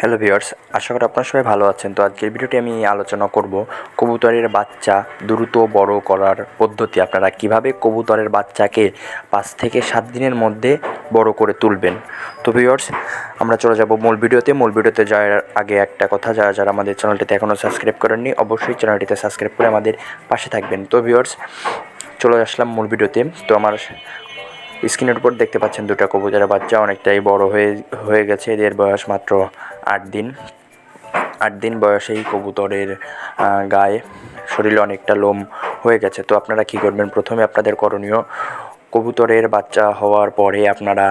Hello viewers, আশা করি আপনারা সবাই ভালো আছেন। তো আজকের ভিডিওটি আমি আলোচনা করব কবুতরের বাচ্চা দ্রুত বড় করার পদ্ধতি। আপনারা কীভাবে কবুতরের বাচ্চাকে পাঁচ থেকে সাত দিনের মধ্যে বড় করে তুলবেন? তো ভিউয়ার্স, আমরা চলে যাব মূল ভিডিওতে। মূল ভিডিওতে যাওয়ার আগে একটা কথা, যারা যারা আমাদের চ্যানেলটিতে এখনও সাবস্ক্রাইব করেননি, অবশ্যই চ্যানেলটিতে সাবস্ক্রাইব করে আমাদের পাশে থাকবেন। তো ভিউয়ার্স, চলে আসলাম মূল ভিডিওতে। তো আমার স্ক্রিনের উপর দেখতে পাচ্ছেন দুটো কবুতরের বাচ্চা, অনেকটাই বড় হয়ে হয়ে গেছে। এদের বয়স মাত্র আট দিন আট দিন বয়সেই কবুতরের গায়ে শরীরে অনেকটা লোম হয়ে গেছে। তো আপনারা কী করবেন? প্রথমে আপনাদের করণীয়, কবুতরের বাচ্চা হওয়ার পরে আপনারা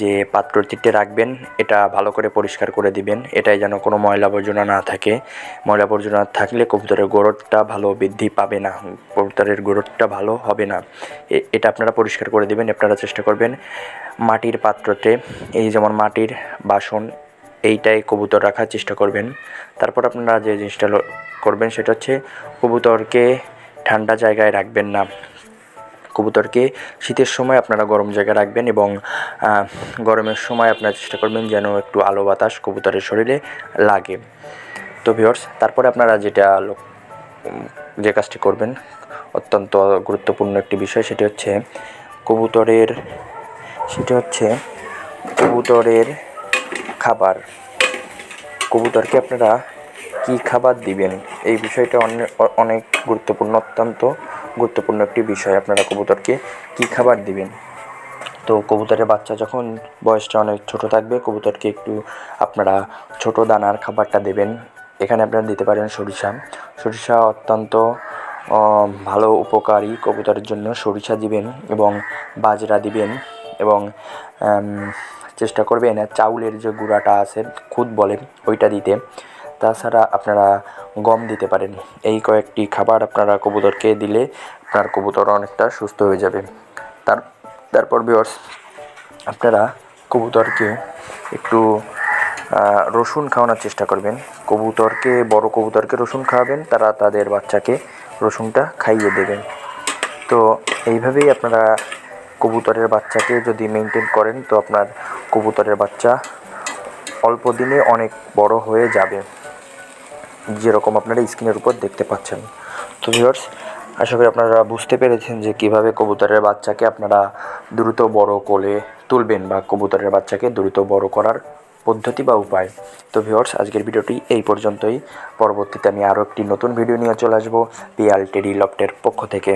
যে পাত্রটিতে রাখবেন, এটা ভালো করে পরিষ্কার করে দিবেন। এটাই যেন কোনো ময়লা আবর্জনা না থাকে। ময়লা আবর্জনা থাকলে কবুতরের গোড়টা ভালো বৃদ্ধি পাবে না। কবুতরের গোড়টা ভালো হবে না। এটা আপনারা পরিষ্কার করে দিবেন। আপনারা চেষ্টা করবেন মাটির পাত্রতে, এই যেমন মাটির বাসন এইটাই কবুতর রাখার চেষ্টা করবেন। তারপর আপনারা যে জিনিসটা করবেন সেটা হচ্ছে কবুতরকে ঠান্ডা জায়গায় রাখবেন না। কবুতরকে শীতের সময় আপনারা গরম জায়গায় রাখবেন এবং গরমের সময় আপনারা চেষ্টা করবেন যেন একটু আলো বাতাস কবুতরের শরীরে লাগে। তো ভিওর্স তারপরে আপনারা যেটা যে কাজটি করবেন, অত্যন্ত গুরুত্বপূর্ণ একটি বিষয় সেটি হচ্ছে কবুতরের সেটি হচ্ছে কবুতরের খাবার। কবুতরকে আপনারা কী খাবার দিবেন? এই বিষয়টা অনে- অনেক গুরুত্বপূর্ণ, অত্যন্ত গুরুত্বপূর্ণ একটি বিষয়। আপনারা কবুতরকে কী খাবার দিবেন? তো কবুতরের বাচ্চা যখন বয়সটা অনেক ছোট থাকবে, কবুতরকে একটু আপনারা ছোট দানার খাবারটা দেবেন। এখানে আপনারা দিতে পারেন সরিষা। সরিষা অত্যন্ত ভালো উপকারী কবুতরের জন্য। সরিষা দিবেন এবং বাজরা দিবেন এবং চেষ্টা করবেন চাউলের যে গুঁড়াটা আছে, খুদ বলেন, ওইটা দিতে। তাছাড়া আপনারা গম দিতে পারেন। এই কয়েকটি খাবার আপনারা কবুতরকে দিলে আপনার কবুতর অনেকটা সুস্থ হয়ে যাবে। তার, তারপর বিয়র্স আপনারা কবুতরকে একটু রসুন খাওয়ানোর চেষ্টা করবেন। কবুতরকে, বড় কবুতরকে রসুন খাওয়াবেন, তারা তাদের বাচ্চাকে রসুনটা খাইয়ে দেবেন। তো এইভাবেই আপনারা কবুতরের বাচ্চাকে যদি মেনটেন করেন, তো আপনার কবুতরের বাচ্চা অল্প দিনে অনেক বড় হয়ে যাবে। যেরকম আপনারা স্ক্রিনের উপর দেখতে পাচ্ছেন। তো ভিউয়ার্স আশা করি আপনারা বুঝতে পেরেছেন যে কীভাবে কবুতরের বাচ্চাকে আপনারা দ্রুত বড় কোলে তুলবেন বা কবুতরের বাচ্চাকে দ্রুত বড় করার পদ্ধতি বা উপায়। তো ভিউয়ার্স আজকের ভিডিওটি এই পর্যন্তই। পরবর্তীতে আমি আরও একটি নতুন ভিডিও নিয়ে চলে আসব। পিয়াল টেডি লফটের পক্ষ থেকে।